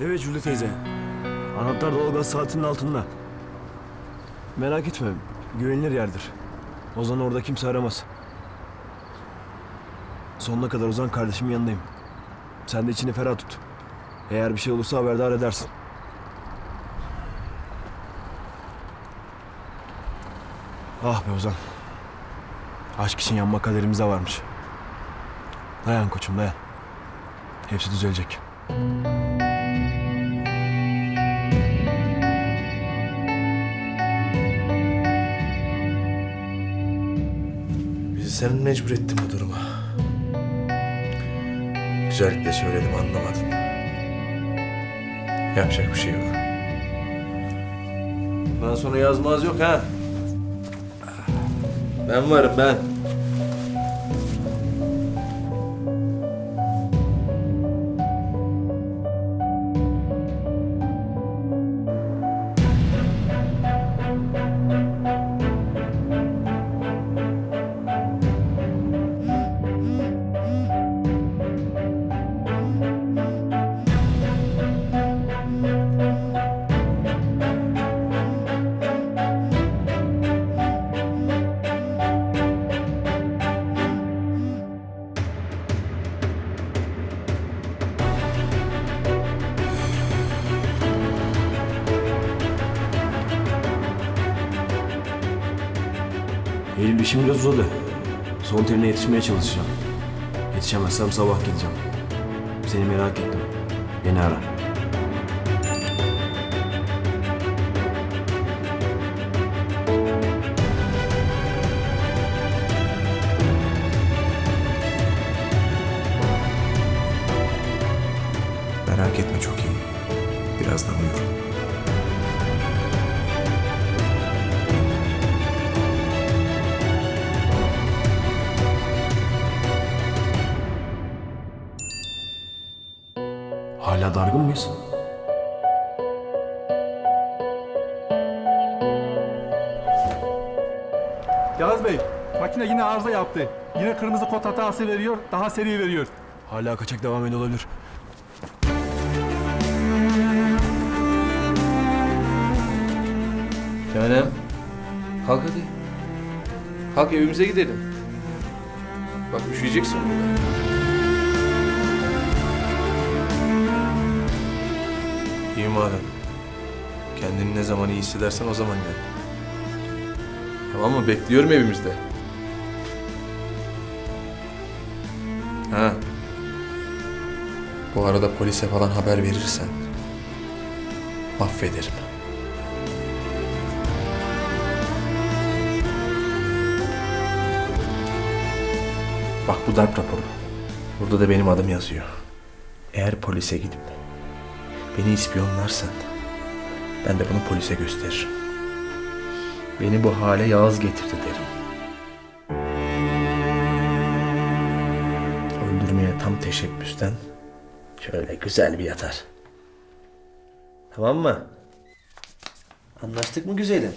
Evet Jülde teyze. Anahtar doğalgaz saatinin altında. Merak etme. Güvenilir yerdir. Ozan orada kimse aramaz. Sonuna kadar Ozan kardeşimin yanındayım. Sen de içini ferah tut. Eğer bir şey olursa haberdar edersin. Ah be Ozan. Aşk için yanma kaderimizde varmış. Dayan koçum dayan. Hepsi düzelecek. Sen mecbur ettin bu duruma. Güzellikle söyledim anlamadın. Yapacak bir şey yok. Bundan sonra yazmaz yok ha. Ben varım ben. Eylül işim biraz uzadı. Son terine yetişmeye çalışacağım. Yetişemezsem sabah gideceğim. Seni merak ettim. Beni ara. Merak etme çok iyi. Birazdan uyurum. Hala dargın mıyız? Yağız Bey, makine yine arıza yaptı. Yine kırmızı kod hatası veriyor, daha seri veriyor. Hala kaçak devam ediyor olabilir. Canem. Kalk hadi. Kalk evimize gidelim. Bak üşüyeceksin burada. Madem. Kendini ne zaman iyi hissedersen o zaman gel. Tamam mı? Bekliyorum evimizde. Ha. Bu arada polise falan haber verirsen affederim. Bak bu darp raporu. Burada da benim adım yazıyor. Eğer polise gidip beni ispiyonlarsan ben de bunu polise gösteririm. Beni bu hale Yağız getirdi derim. Öldürmeye tam teşebbüsten şöyle güzel bir yatar. Tamam mı? Anlaştık mı güzelim?